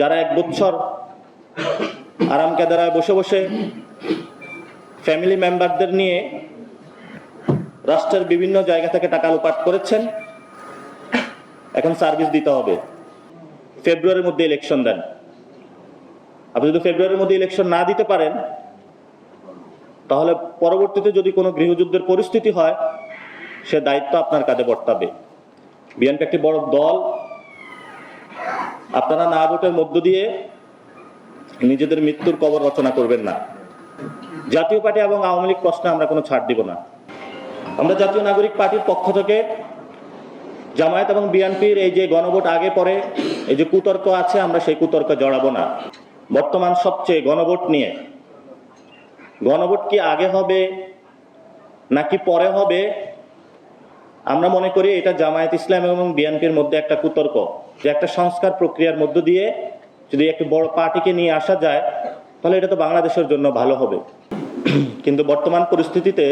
যারা এক বছর আরাম কেদারায় বসে বসে ফ্যামিলি মেম্বারদের নিয়ে রাষ্ট্রের বিভিন্ন জায়গা থেকে টাকা লোপাট করেছেন, এখন সার্ভিস দিতে হবে। ফেব্রুয়ারির মধ্যে ইলেকশন দেন। আপনি যদি ফেব্রুয়ারির মধ্যে ইলেকশন না দিতে পারেন, তাহলে পরবর্তীতে যদি কোনো গৃহযুদ্ধের পরিস্থিতি হয়, সে দায়িত্ব আপনার কাঁধে বর্তাবে। বিএনপি একটি বড় দল আপনারা না ভোটের মধ্য দিয়ে নিজেদের মৃত্যুর কবর রচনা করবেন না। জাতীয় পার্টি এবং আওয়ামী লীগ প্রশ্নে আমরা কোনো ছাড় দিব না। আমরা জাতীয় নাগরিক পার্টির পক্ষ থেকে জামায়াত এবং বিএনপির এই যে গণভোট আগে পরে, এই যে কুতর্ক আছে, আমরা সেই কুতর্ক জড়াবো না। বর্তমান সবচেয়ে গণভোট নিয়ে। গণভোট কি আগে হবে নাকি পরে হবে আমরা মনে করি এটা জামায়াত ইসলাম এবং বিএনপির মধ্যে একটা কুতর্ক যে একটা সংস্কার প্রক্রিয়ার মধ্য দিয়ে যদি একটু বড় পার্টিকে নিয়ে আসা যায়, তাহলে এটা তো বাংলাদেশের জন্য ভালো হবে। কিন্তু বর্তমান পরিস্থিতিতে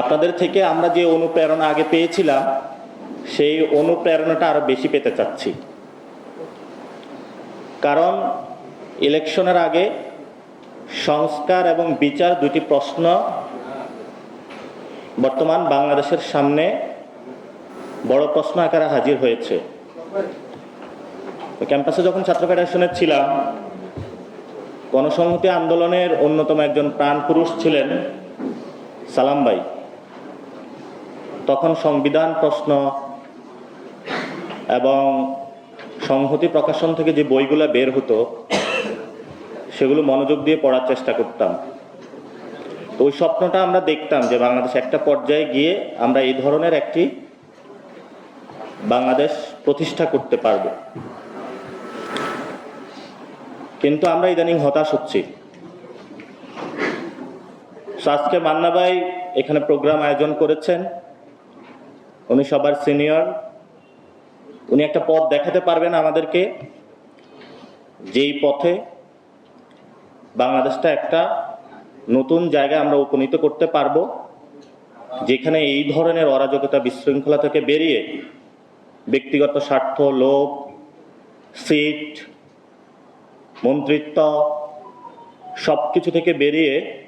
আপনাদের থেকে আমরা যে অনুপ্রেরণা আগে পেয়েছিলাম, সেই অনুপ্রেরণাটা আরও বেশি পেতে চাচ্ছি। কারণ ইলেকশনের আগে সংস্কার এবং বিচার দুটি প্রশ্ন বর্তমান বাংলাদেশের সামনে বড় প্রশ্ন আকারে হাজির হয়েছে। ক্যাম্পাসে যখন ছাত্র ফেডারেশনের ছিলাম, গণসংহতি আন্দোলনের অন্যতম একজন প্রাণ পুরুষ ছিলেন সালাম ভাই। তখন সংবিধান প্রশ্ন এবং সংহতি প্রকাশন থেকে যে বইগুলো বের হতো, সেগুলো মনোযোগ দিয়ে পড়ার চেষ্টা করতাম। তো ওই স্বপ্নটা আমরা দেখতাম যে বাংলাদেশ একটা পর্যায়ে গিয়ে আমরা এই ধরনের একটি বাংলাদেশ প্রতিষ্ঠা করতে পারব। কিন্তু আমরা ইদানিং হতাশ হচ্ছি। আজকে মান্না ভাই এখানে প্রোগ্রাম আয়োজন করেছেন। উনি সবার সিনিয়র। উনি একটা পথ দেখাতে পারবেন আমাদেরকে যেই পথে বাংলাদেশটা একটা নতুন জায়গায় আমরা উপনীত করতে পারব, যেখানে এই ধরনের অরাজকতা বিশৃঙ্খলা থেকে বেরিয়ে ব্যক্তিগত স্বার্থ, লোভ, সিট, মন্ত্রিত্ব সব কিছু থেকে বেরিয়ে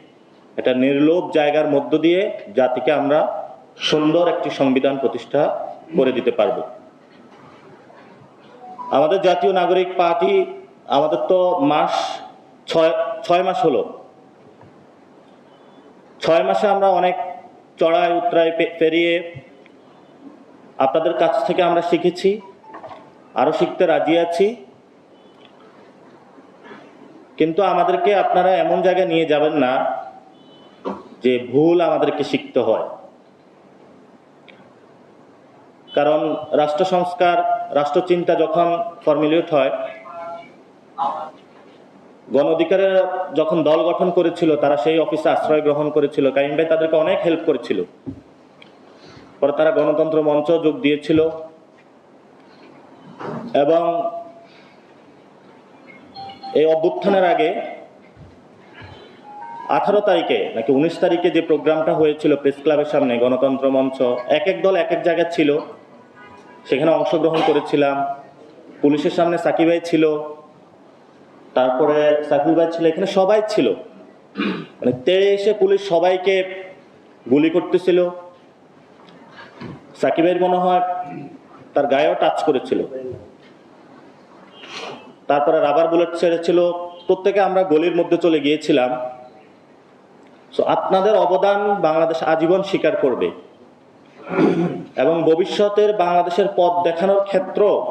একটা নির্লোভ জায়গার মধ্য দিয়ে জাতিকে আমরা সুন্দর একটি সংবিধান প্রতিষ্ঠা করে দিতে পারব। আমাদের জাতীয় নাগরিক পার্টি আমাদের তো মাস ছয় ছয় মাস হলো। ছয় মাসে আমরা অনেক চড়াই পে- পেরিয়ে আপনাদের কাছ থেকে আমরা শিখেছি, আরও শিখতে রাজি আছি। কিন্তু আমাদেরকে আপনারা এমন জায়গায় নিয়ে যাবেন না যে ভুল আমাদেরকে শিখতে হয়। কারণ রাষ্ট্র সংস্কার, রাষ্ট্রচিন্তা যখন ফর্মুলেট হয় গণ অধিকারের যখন দল গঠন করেছিল, তারা সেই অফিসে আশ্রয় গ্রহণ করেছিল। কাইম ভাই তাদেরকে অনেক হেল্প করেছিল। পরে তারা গণতন্ত্র মঞ্চ যোগ দিয়েছিল। এবং এই অভ্যুত্থানের আগে আঠারো তারিখে নাকি উনিশ তারিখে যে প্রোগ্রামটা হয়েছিল প্রেস ক্লাবের সামনে, গণতন্ত্র মঞ্চ, এক এক দল এক এক জায়গায় ছিল। সেখানে অংশগ্রহণ করেছিলাম। পুলিশের সামনে সাকিবাই ছিল। তারপরে সাকিব ভাই ছিল এখানে, সবাই ছিল। মানে তেড়ে এসে পুলিশ সবাইকে গুলি করতেছিল। সাকিবের মনে হয় তার গায়েও টাচ করেছিল। তারপরে রাবার বুলেট ছেড়েছিল। প্রত্যেকে আমরা গলির মধ্যে চলে গিয়েছিলাম। সো আপনাদের অবদান বাংলাদেশ আজীবন স্বীকার করবে। এবং ভবিষ্যতের বাংলাদেশের পথ দেখানোর ক্ষেত্র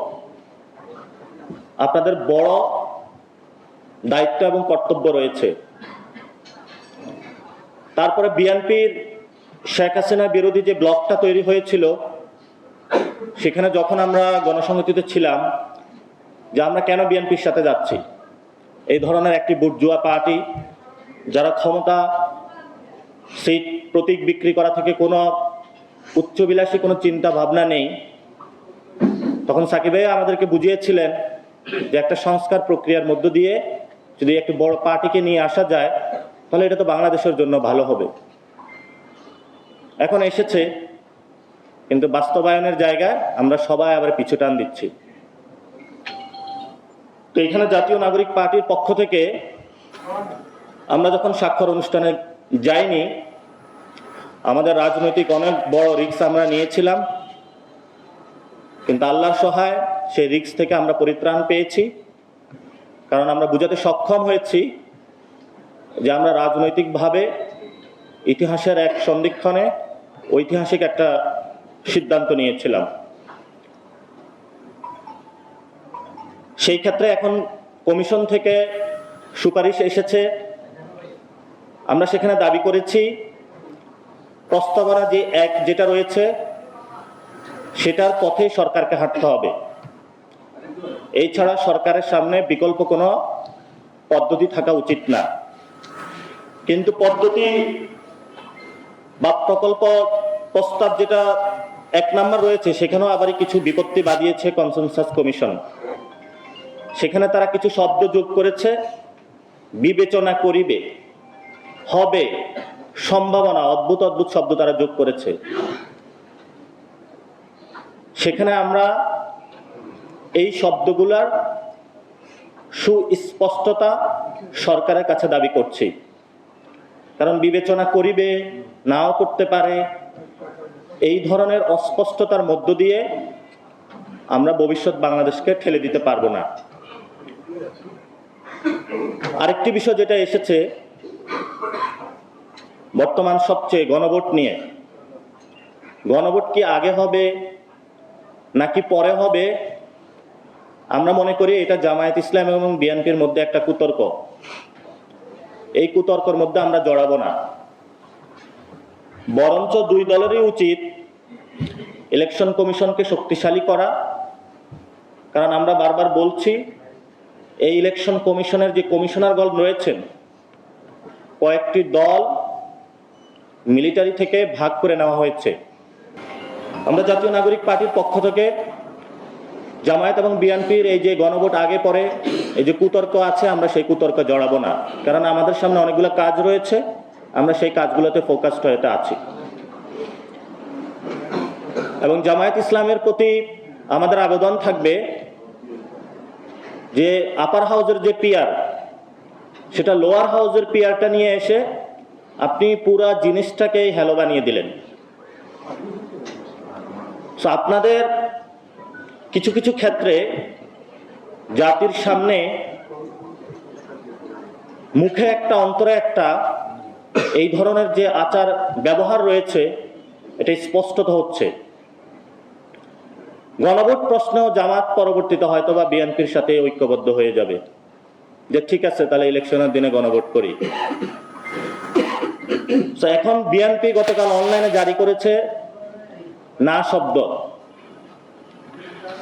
আপনাদের বড় দায়িত্ব এবং কর্তব্য রয়েছে। তারপরে বিএনপির শেখ হাসিনা বিরোধী যে ব্লকটা তৈরি হয়েছিল, সেখানে যখন আমরা গণসংহতিতে ছিলাম, যে আমরা কেন বিএনপির সাথে যাচ্ছি? এই ধরনের একটি বুটজুয়া পার্টি, যারা ক্ষমতা সিট প্রতীক বিক্রি করা থেকে কোনো উচ্চবিলাসী কোনো চিন্তা ভাবনা নেই, তখন সাকিব আমাদেরকে বুঝিয়েছিলেন যে একটা সংস্কার প্রক্রিয়ার মধ্য দিয়ে যদি একটু বড় পার্টিকে নিয়ে আসা যায়, তাহলে এটা তো বাংলাদেশের জন্য ভালো হবে। এখন এসেছে, কিন্তু বাস্তবায়নের জায়গায় আমরা সবাই আবার পিছু টান দিচ্ছি। তো এখানে জাতীয় নাগরিক পার্টির পক্ষ থেকে আমরা যখন স্বাক্ষর অনুষ্ঠানে যাইনি, আমাদের রাজনৈতিক অনেক বড় রিক্স আমরা নিয়েছিলাম, কিন্তু আল্লাহর সহায় সেই রিক্স থেকে আমরা পরিত্রাণ পেয়েছি। কারণ আমরা বুঝাতে সক্ষম হয়েছি যে আমরা রাজনৈতিকভাবে ইতিহাসের এক সন্ধিক্ষণে ঐতিহাসিক একটা সিদ্ধান্ত নিয়েছিলাম। সেই ক্ষেত্রে এখন কমিশন থেকে সুপারিশ এসেছে। আমরা সেখানে দাবি করেছি, প্রস্তাবনা যে এক যেটা রয়েছে, সেটার পথে সরকারকে হাঁটতে হবে। এই ছাড়া সরকারের সামনে বিকল্প কোনো পদ্ধতি থাকা উচিত না। কিন্তু পদ্ধতি বা প্রকল্প প্রস্তাব যেটা এক নাম্বার রয়েছে, সেখানেও আবার কিছু বিপত্তি বাদিয়েছে কনসেনসাস কমিশন। সেখানে তারা কিছু শব্দ যোগ করেছে, বিবেচনা করিবে, হবে, সম্ভাবনা, অদ্ভুত অদ্ভুত শব্দ তারা যোগ করেছে। সেখানে আমরা এই শব্দগুলার সুস্পষ্টতা সরকারের কাছে দাবি করছি। কারণ বিবেচনা করিবে, নাও করতে পারে। এই ধরনের অস্পষ্টতার মধ্য দিয়ে আমরা ভবিষ্যৎ বাংলাদেশকে ঠেলে দিতে পারব না। আরেকটি বিষয় যেটা এসেছে, বর্তমান সবচেয়ে গণভোট নিয়ে। গণভোট কি আগে হবে, নাকি পরে হবে আমরা মনে করি এটা জামায়াত ইসলাম এবং বিএনপির মধ্যে একটা কুতর্ক। এই কুতর্কর মধ্যে আমরা জড়াবো না। বরঞ্চ দুই দলেরই উচিত ইলেকশন কমিশনকে শক্তিশালী করা। কারণ আমরা বারবার বলছি, এই ইলেকশন কমিশনের যে কমিশনার কমিশনারগণ রয়েছেন, কয়েকটি দল মিলিটারি থেকে ভাগ করে নেওয়া হয়েছে। আমরা জাতীয় নাগরিক পার্টির পক্ষ থেকে জামায়াত এবং বিএনপির এই যে গণভোট আগে পরে, এই যে কুতর্ক আছে, আমরা সেই কুতর্ক জড়াবো না। কারণ আমাদের সামনে অনেকগুলো কাজ রয়েছে, আমরা সেই কাজগুলোতে ফোকাসড হতে আছি। এবং জামায়াত ইসলামের প্রতি আমাদের আবেদন থাকবে যে আপার হাউজের যে পিয়ার সেটা লোয়ার হাউজের পিয়ারটা নিয়ে এসে আপনি পুরা জিনিসটাকে হ্যালো বানিয়ে দিলেন। আপনাদের কিছু কিছু ক্ষেত্রে জাতির সামনে মুখে একটা, অন্তরে একটা এই ধরনের যে আচার ব্যবহার রয়েছে এটা স্পষ্টত হচ্ছে। গণভোট প্রশ্নেও জামাত পরবর্তীতে হয়তো বা বিএনপির সাথে ঐক্যবদ্ধ হয়ে যাবে। যে ঠিক আছে, তাহলে ইলেকশনের দিনে গণভোট করি। এখন বিএনপি গতকাল অনলাইনে জারি করেছে, না শব্দ।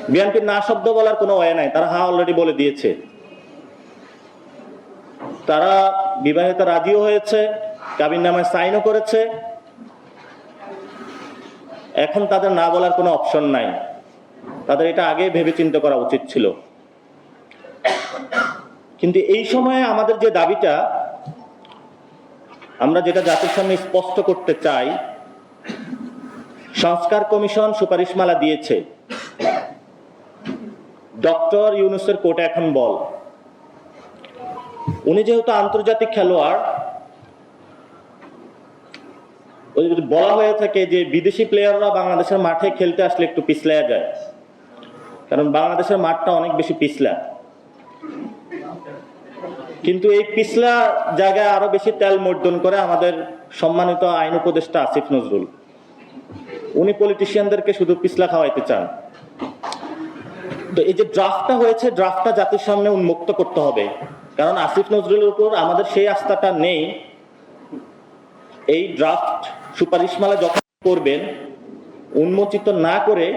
বিএনপির না শব্দ বলার কোনো ওয়ে নাই। তারা হা অলরেডি বলে দিয়েছে। তারা বিবাহিত রাজিও হয়েছে, কাবিন নামায় সাইনও করেছে। এখন তাদের না বলার কোনো অপশন নাই। তাদের এটা আগে ভেবে চিন্তা করা উচিত ছিল। কিন্তু এই সময়ে আমাদের যে দাবিটা, আমরা যেটা জাতির সামনে স্পষ্ট করতে চাই, সংস্কার কমিশন সুপারিশমালা দিয়েছে। ডক্টর ইউনুসের কোর্টে এখন বল। উনি যেহেতু আন্তর্জাতিক খেলোয়াড় বলা হয়ে থাকে যে বিদেশি প্লেয়াররা বাংলাদেশের মাঠে খেলতে আসলে একটু পিছলায়া যায়। কারণ বাংলাদেশের মাঠটা অনেক বেশি পিছলা। কিন্তু এই পিছলা জায়গায় আরও বেশি তেল মর্দন করে আমাদের সম্মানিত আইন উপদেষ্টা আসিফ নজরুল। উনি পলিটিশিয়ানদেরকে শুধু পিছলা খাওয়াইতে চান। তো এই যে ড্রাফটটা হয়েছে ড্রাফটটা জাতির সামনে উন্মুক্ত করতে হবে। কারণ আসিফ নজরুলের উপর আমাদের সেই আস্থাটা নেই। এই ড্রাফট সুপারিশমালা যখন করবেন, উন্মোচিত না করে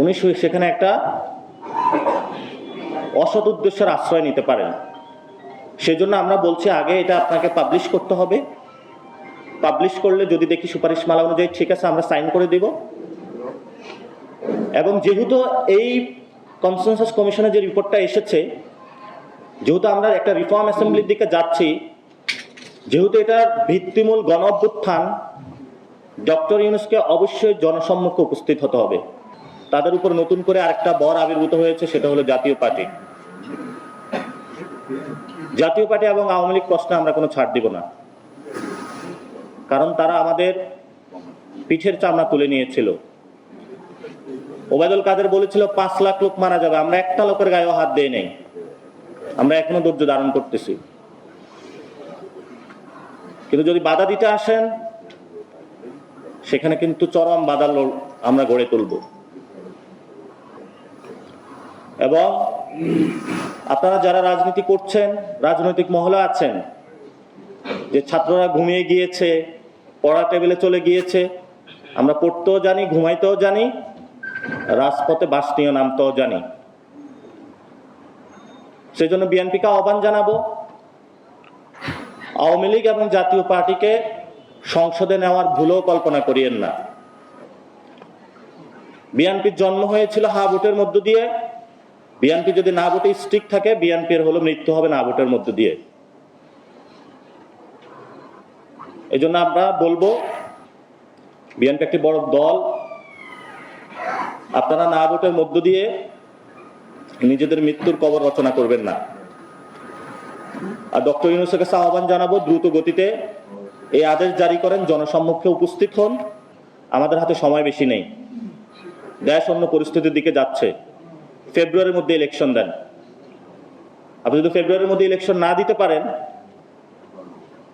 উনি সেখানে একটা অসৎ উদ্দেশ্যের আশ্রয় নিতে পারেন। সেজন্য আমরা বলছি, আগে এটা আপনাকে পাবলিশ করতে হবে। পাবলিশ করলে যদি দেখি সুপারিশমালা অনুযায়ী ঠিক আছে, আমরা সাইন করে দিব। এবং যেহেতু এই কনসেনসাস কমিশনের যে রিপোর্টটা এসেছে, যেহেতু আমরা একটা রিফর্ম অ্যাসেম্বলির দিকে যাচ্ছি, যেহেতু এটার ভিত্তিমূল গণ অভ্যুত্থান ডক্টর ইউনুসকে অবশ্যই জনসম্মুখে উপস্থিত হতে হবে। তাদের উপর নতুন করে আরেকটা বর আবির্ভূত হয়েছে, সেটা হলো জাতীয় পার্টি। জাতীয় পার্টি এবং আওয়ামী লীগ প্রশ্নে আমরা কোনো ছাড় দিব না। কারণ তারা আমাদের পিঠের চামড়া তুলে নিয়েছিল। ওবায়দুল কাদের বলেছিল, পাঁচ লাখ লোক মারা যাবে। আমরা একটা লোকের গায়েও হাত দিয়ে নেই। আমরা এখনও ধৈর্য ধারণ করতেছি। কিন্তু যদি বাধা দিতে আসেন, সেখানে কিন্তু চরম বাধা আমরা গড়ে তুলব। এবং আপনারা যারা রাজনীতি করছেন, রাজনৈতিক মহলে আছেন, যে ছাত্ররা ঘুমিয়ে গিয়েছে পড়া টেবিলে চলে গিয়েছে, আমরা পড়তেও জানি, ঘুমাইতেও জানি রাজপথে বাস নিয়ে নামতেও জানি। সেই জন্য বিএনপিকে আহ্বান জানাব, আওয়ামী লীগ এবং জাতীয় পার্টিকে সংসদে নেওয়ার ভুলও কল্পনা করিয়েন না। বিএনপির জন্ম হয়েছিল হা ভোটের মধ্য দিয়ে। বিএনপি যদি না ভোটে স্টিক থাকে, বিএনপির হলো মৃত্যু হবে না ভোটের মধ্য দিয়ে। এই জন্য আমরা বলব, বিএনপি একটি বড় দল আপনারা না ভোটের মধ্য দিয়ে নিজেদের মৃত্যুর কবর রচনা করবেন না। আর ডক্টর ইউনুসের কাছে আহ্বান জানাব, দ্রুত গতিতে এই আদেশ জারি করেন, জনসম্মুখে উপস্থিত হন। আমাদের হাতে সময় বেশি নেই। দেশ অন্য পরিস্থিতির দিকে যাচ্ছে। ফেব্রুয়ারির মধ্যে ইলেকশন দেন। আপনি যদি ফেব্রুয়ারির মধ্যে ইলেকশন না দিতে পারেন,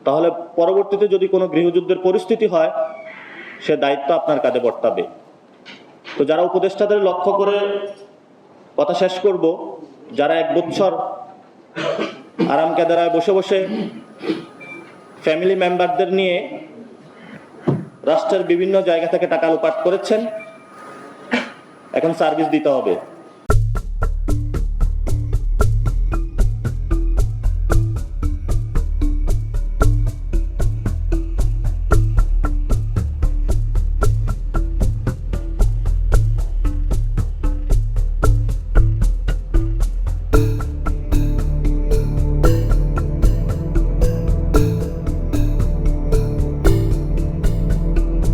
তাহলে পরবর্তীতে যদি কোনো গৃহযুদ্ধের পরিস্থিতি হয়, সে দায়িত্ব আপনার কাঁধে বর্তাবে। তো যারা উপদেষ্টাদের লক্ষ্য করে কথা শেষ করব, যারা এক বছর আরাম কেদারায় বসে বসে ফ্যামিলি মেম্বারদের নিয়ে রাষ্ট্রের বিভিন্ন জায়গা থেকে টাকা লোপাট করেছেন, এখন সার্ভিস দিতে হবে।